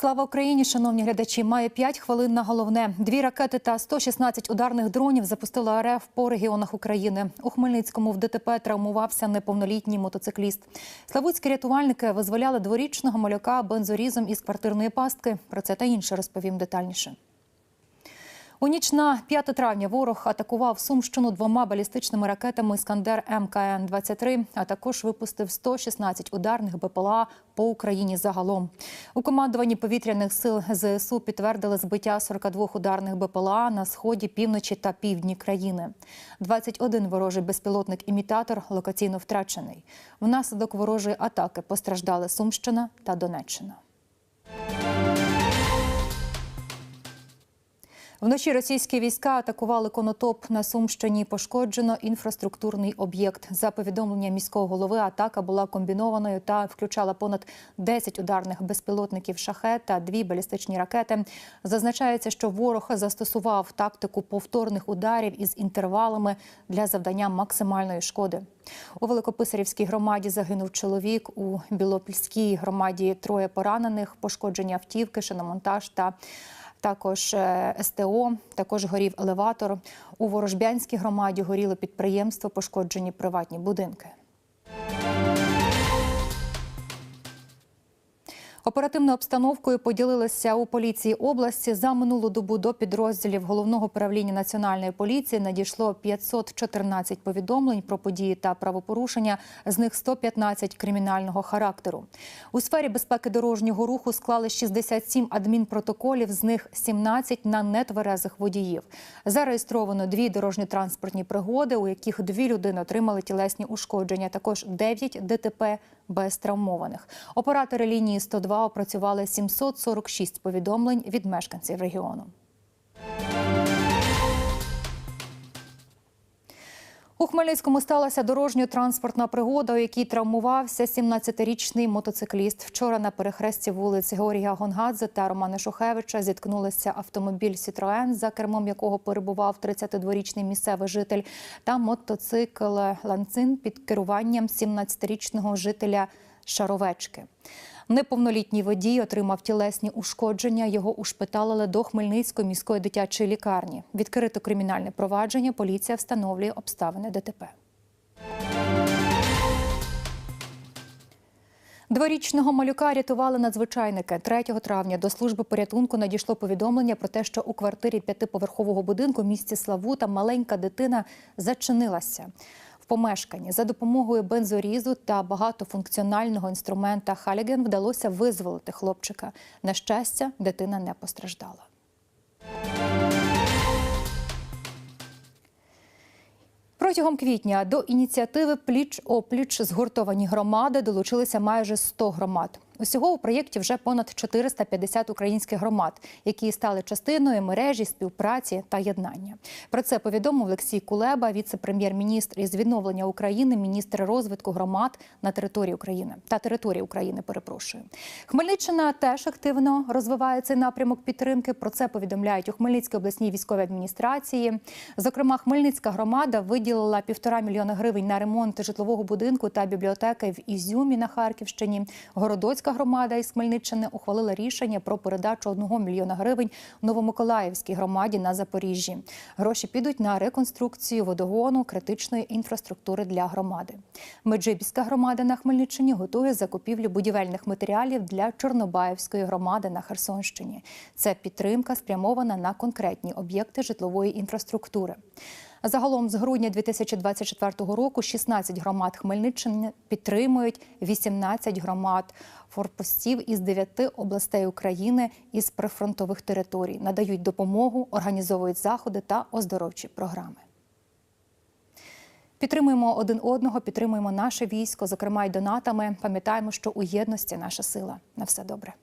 Слава Україні, шановні глядачі. Має 5 хвилин на головне. Дві ракети та 116 ударних дронів запустила РФ по регіонах України. У Хмельницькому в ДТП травмувався неповнолітній мотоцикліст. Славутські рятувальники визволяли дворічного малюка бензорізом із квартирної пастки. Про це та інше розповім детальніше. У ніч на 5 травня ворог атакував Сумщину двома балістичними ракетами Іскандер МКН 23 а також випустив 116 ударних БПЛА по Україні загалом. У командуванні повітряних сил ЗСУ підтвердили збиття 42 ударних БПЛА на сході, півночі та півдні країни. 21 ворожий безпілотник-імітатор локаційно втрачений. Внаслідок ворожої атаки постраждали Сумщина та Донеччина. Вночі російські війська атакували конотоп на Сумщині. Пошкоджено інфраструктурний об'єкт. За повідомленням міського голови, атака була комбінованою та включала понад 10 ударних безпілотників шахет та дві балістичні ракети. Зазначається, що ворог застосував тактику повторних ударів із інтервалами для завдання максимальної шкоди. У Великописарівській громаді загинув чоловік. У Білопільській громаді троє поранених, пошкодження автівки, шиномонтаж та також е, СТО, також горів елеватор. У Ворожбянській громаді горіло підприємство, пошкоджені приватні будинки. Оперативною обстановкою поділилися у поліції області. За минулу добу до підрозділів головного управління національної поліції надійшло 514 повідомлень про події та правопорушення. З них 115 кримінального характеру. У сфері безпеки дорожнього руху склали 67 адмінпротоколів, з них 17 на нетверезих водіїв. Зареєстровано дві дорожньо-транспортні пригоди, у яких дві людини отримали тілесні ушкодження. Також 9 ДТП без травмованих. Оператори лінії 102 опрацювали 746 повідомлень від мешканців регіону. У Хмельницькому сталася дорожньо-транспортна пригода, у якій травмувався 17-річний мотоцикліст. Вчора на перехресті вулиць Георгія Гонгадзе та Романа Шухевича зіткнулися автомобіль Сітроен, за кермом якого перебував 32-річний місцевий житель, та мотоцикл Ланцин під керуванням 17-річного жителя Шаровечки. Неповнолітній водій отримав тілесні ушкодження. Його ушпиталили до Хмельницької міської дитячої лікарні. Відкрито кримінальне провадження. Поліція встановлює обставини ДТП. Дворічного малюка рятували надзвичайники. 3 травня до служби порятунку надійшло повідомлення про те, що у квартирі п'ятиповерхового будинку в місті Славута маленька дитина зачинилася. Помешканні за допомогою бензорізу та багатофункціонального інструмента Халіген вдалося визволити хлопчика. На щастя, дитина не постраждала. Протягом квітня до ініціативи Пліч опліч згуртовані громади долучилися майже 100 громад. Усього у проєкті вже понад 450 українських громад, які стали частиною мережі співпраці та єднання. Про це повідомив Олексій Кулеба, віце-прем'єр-міністр із відновлення України, міністр розвитку громад на території України та території України. Перепрошую, Хмельниччина теж активно розвиває цей напрямок підтримки. Про це повідомляють у Хмельницькій обласній військовій адміністрації. Зокрема, Хмельницька громада виділила півтора мільйона гривень на ремонт житлового будинку та бібліотеки в Ізюмі на Харківщині. Городоцька громада із Хмельниччини ухвалила рішення про передачу 1 мільйона гривень Новомиколаївській громаді на Запоріжжі. Гроші підуть на реконструкцію водогону критичної інфраструктури для громади. Меджибіська громада на Хмельниччині готує закупівлю будівельних матеріалів для Чорнобаївської громади на Херсонщині. Це підтримка спрямована на конкретні об'єкти житлової інфраструктури. Загалом з грудня 2024 року 16 громад Хмельниччини підтримують 18 громад форпостів із 9 областей України із прифронтових територій, надають допомогу, організовують заходи та оздоровчі програми. Підтримуємо один одного, підтримуємо наше військо, зокрема й донатами. Пам'ятаємо, що у єдності наша сила. На все добре.